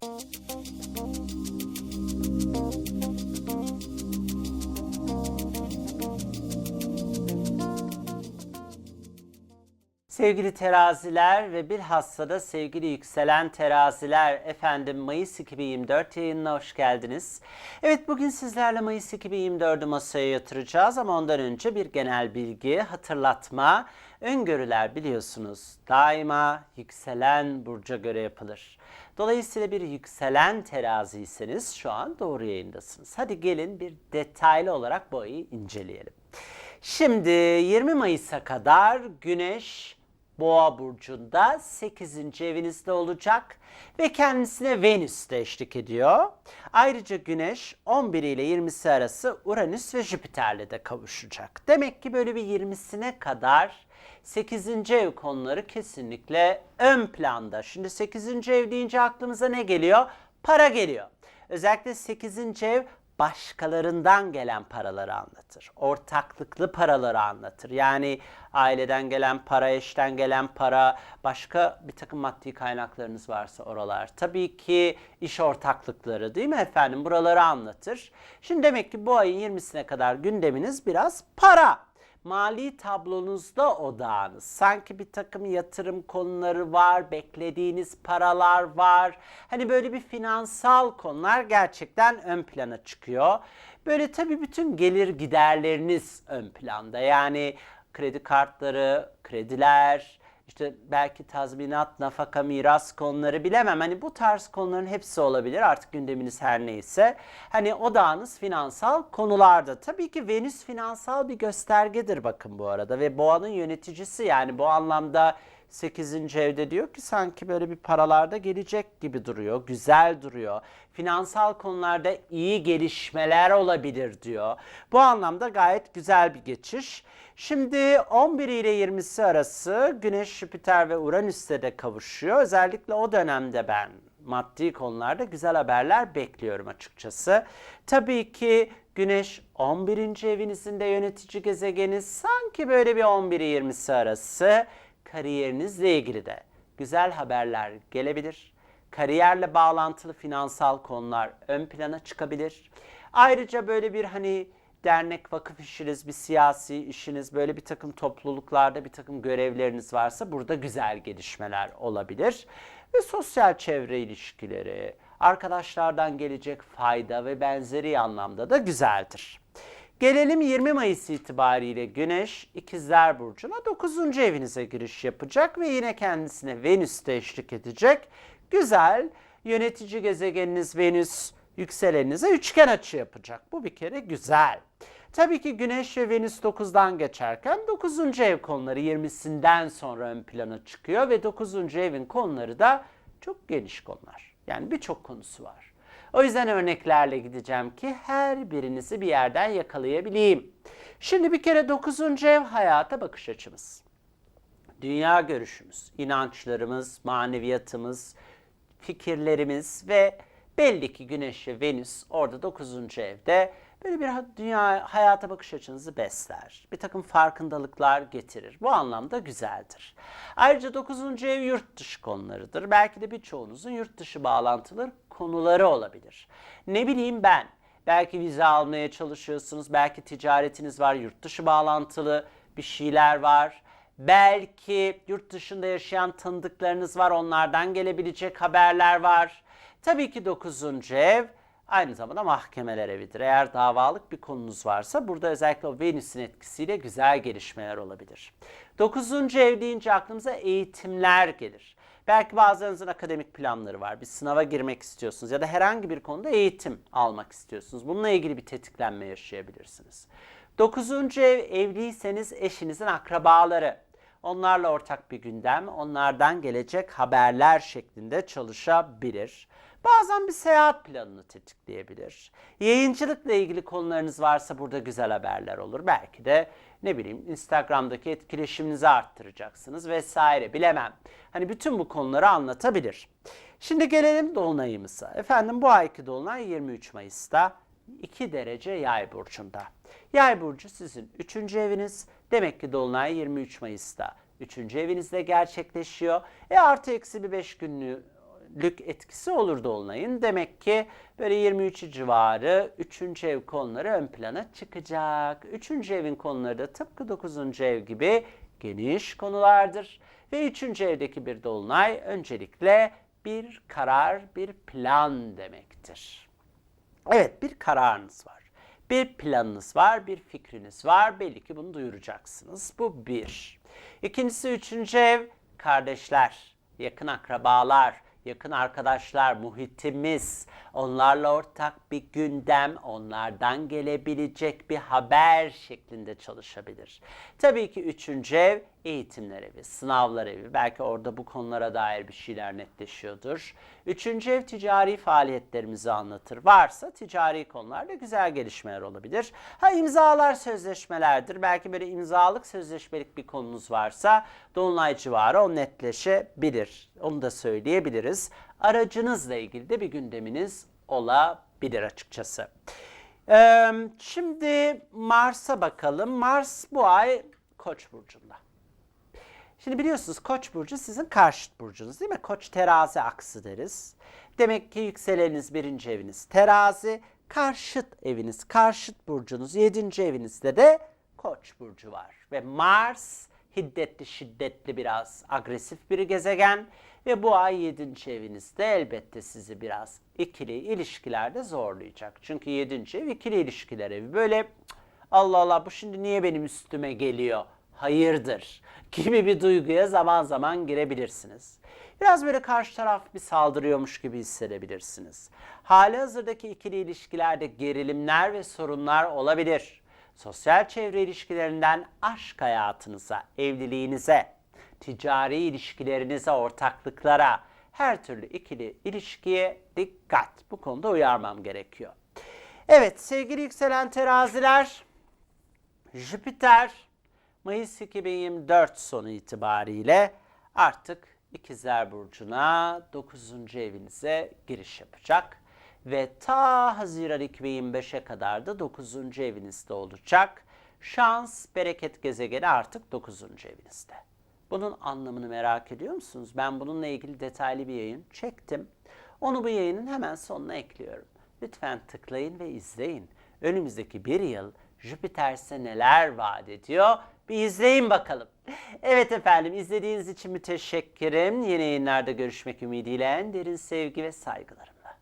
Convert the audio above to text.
Sevgili teraziler ve bilhassa da sevgili yükselen teraziler efendim Mayıs 2024 yayınına hoş geldiniz. Evet bugün sizlerle Mayıs 2024'ü masaya yatıracağız ama ondan önce bir genel bilgi, hatırlatma, öngörüler biliyorsunuz daima yükselen burca göre yapılır. Dolayısıyla bir yükselen teraziyseniz şu an doğru yayındasınız. Hadi gelin bir detaylı olarak bu ayı inceleyelim. Şimdi 20 Mayıs'a kadar Güneş Boğa burcunda 8. evinizde olacak ve kendisine Venüs de eşlik ediyor. Ayrıca Güneş 11 ile 20'si arası Uranüs ve Jüpiter'le de kavuşacak. Demek ki böyle bir 20'sine kadar 8. ev konuları kesinlikle ön planda. Şimdi 8. ev deyince aklımıza ne geliyor? Para geliyor. Özellikle 8. ev başkalarından gelen paraları anlatır. Ortaklıklı paraları anlatır. Yani aileden gelen para, eşten gelen para, başka bir takım maddi kaynaklarınız varsa oralar. Tabii ki iş ortaklıkları değil mi efendim? Buraları anlatır. Şimdi demek ki bu ayın 20'sine kadar gündeminiz biraz para mali tablonuzda odağınız. Sanki bir takım yatırım konuları var, beklediğiniz paralar var. Hani böyle bir finansal konular gerçekten ön plana çıkıyor. Böyle tabii bütün gelir giderleriniz ön planda. Yani kredi kartları, krediler, işte belki tazminat, nafaka, miras konuları bilemem. Hani bu tarz konuların hepsi olabilir artık gündeminiz her neyse. Hani odağınız finansal konularda. Tabii ki Venüs finansal bir göstergedir bakın bu arada ve boğanın yöneticisi yani bu anlamda 8. evde diyor ki sanki böyle bir paralarda gelecek gibi duruyor. Güzel duruyor. Finansal konularda iyi gelişmeler olabilir diyor. Bu anlamda gayet güzel bir geçiş. Şimdi 11 ile 20'si arası Güneş, Jüpiter ve Uranüs'te de kavuşuyor. Özellikle o dönemde ben maddi konularda güzel haberler bekliyorum açıkçası. Tabii ki Güneş 11. evinizin de yönetici gezegeni sanki böyle bir 11-20'si arası kariyerinizle ilgili de güzel haberler gelebilir. Kariyerle bağlantılı finansal konular ön plana çıkabilir. Ayrıca böyle bir hani dernek, vakıf işiniz, bir siyasi işiniz, böyle bir takım topluluklarda bir takım görevleriniz varsa burada güzel gelişmeler olabilir. Ve sosyal çevre ilişkileri, arkadaşlardan gelecek fayda ve benzeri anlamda da güzeldir. Gelelim 20 Mayıs itibariyle Güneş İkizler Burcu'na 9. evinize giriş yapacak ve yine kendisine Venüs de eşlik edecek. Güzel yönetici gezegeniniz Venüs yükseleninize üçgen açı yapacak. Bu bir kere güzel. Tabii ki Güneş ve Venüs 9'dan geçerken 9. ev konuları 20'sinden sonra ön plana çıkıyor ve 9. evin konuları da çok geniş konular. Yani birçok konusu var. O yüzden örneklerle gideceğim ki her birinizi bir yerden yakalayabileyim. Şimdi bir kere 9. ev hayata bakış açımız. Dünya görüşümüz, inançlarımız, maneviyatımız, fikirlerimiz ve belli ki Güneş ve Venüs orada 9. evde böyle bir dünya hayata bakış açınızı besler. Bir takım farkındalıklar getirir. Bu anlamda güzeldir. Ayrıca 9. ev yurt dışı konularıdır. Belki de birçoğunuzun yurt dışı bağlantılı konuları olabilir. Ne bileyim ben, belki vize almaya çalışıyorsunuz, belki ticaretiniz var, yurt dışı bağlantılı bir şeyler var. Belki yurt dışında yaşayan tanıdıklarınız var, onlardan gelebilecek haberler var. Tabii ki 9. ev aynı zamanda mahkemeler evidir. Eğer davalık bir konunuz varsa burada özellikle o Venüs'ün etkisiyle güzel gelişmeler olabilir. 9. ev deyince aklımıza eğitimler gelir. Belki bazılarınızın akademik planları var. Bir sınava girmek istiyorsunuz ya da herhangi bir konuda eğitim almak istiyorsunuz. Bununla ilgili bir tetiklenme yaşayabilirsiniz. 9. ev evliyseniz eşinizin akrabaları. Onlarla ortak bir gündem, onlardan gelecek haberler şeklinde çalışabilir. Bazen bir seyahat planını tetikleyebilir. Yayıncılıkla ilgili konularınız varsa burada güzel haberler olur. Belki de ne bileyim Instagram'daki etkileşiminizi arttıracaksınız vesaire bilemem. Hani bütün bu konuları anlatabilir. Şimdi gelelim dolunayımıza. Efendim bu ayki dolunay 23 Mayıs'ta 2 derece yay burcunda. Yay burcu sizin 3. eviniz. Demek ki dolunay 23 Mayıs'ta 3. evinizde gerçekleşiyor. E artı eksi bir 5 günlüğü lük etkisi olur Dolunay'ın. Demek ki böyle 23 civarı 3. ev konuları ön plana çıkacak. 3. evin konuları da tıpkı 9. ev gibi geniş konulardır. Ve 3. evdeki bir Dolunay öncelikle bir karar, bir plan demektir. Evet bir kararınız var. Bir planınız var, bir fikriniz var. Belli ki bunu duyuracaksınız. Bu bir. İkincisi üçüncü ev kardeşler, yakın akrabalar, yakın arkadaşlar, muhitimiz, onlarla ortak bir gündem, onlardan gelebilecek bir haber şeklinde çalışabilir. Tabii ki üçüncü ev eğitimler evi, sınavlar evi. Belki orada bu konulara dair bir şeyler netleşiyordur. Üçüncü ev ticari faaliyetlerimizi anlatır. Varsa ticari konularda güzel gelişmeler olabilir. Ha imzalar sözleşmelerdir. Belki böyle imzalık sözleşmelik bir konunuz varsa Dolunay civarı o netleşebilir. Onu da söyleyebiliriz. Aracınızla ilgili de bir gündeminiz olabilir açıkçası. Ee, şimdi Mars'a bakalım. Mars bu ay Koç burcunda. Şimdi biliyorsunuz Koç burcu sizin karşıt burcunuz değil mi? Koç terazi aksı deriz. Demek ki yükseleniniz birinci eviniz terazi, karşıt eviniz, karşıt burcunuz yedinci evinizde de Koç burcu var. Ve Mars hiddetli, şiddetli biraz agresif bir gezegen ve bu ay 7. evinizde elbette sizi biraz ikili ilişkilerde zorlayacak. Çünkü 7. ev ikili ilişkiler evi. Böyle Allah Allah bu şimdi niye benim üstüme geliyor? Hayırdır gibi bir duyguya zaman zaman girebilirsiniz. Biraz böyle karşı taraf bir saldırıyormuş gibi hissedebilirsiniz. Hali hazırdaki ikili ilişkilerde gerilimler ve sorunlar olabilir. Sosyal çevre ilişkilerinden aşk hayatınıza, evliliğinize, ticari ilişkilerinize, ortaklıklara, her türlü ikili ilişkiye dikkat. Bu konuda uyarmam gerekiyor. Evet sevgili yükselen teraziler, Jüpiter Mayıs 2024 sonu itibariyle artık İkizler Burcu'na 9. evinize giriş yapacak. Ve ta Haziran 2025'e kadar da 9. evinizde olacak. Şans, bereket gezegeni artık 9. evinizde. Bunun anlamını merak ediyor musunuz? Ben bununla ilgili detaylı bir yayın çektim. Onu bu yayının hemen sonuna ekliyorum. Lütfen tıklayın ve izleyin. Önümüzdeki bir yıl Jüpiter size neler vaat ediyor? Bir izleyin bakalım. Evet efendim izlediğiniz için müteşekkirim. Yeni yayınlarda görüşmek ümidiyle en derin sevgi ve saygılarımla.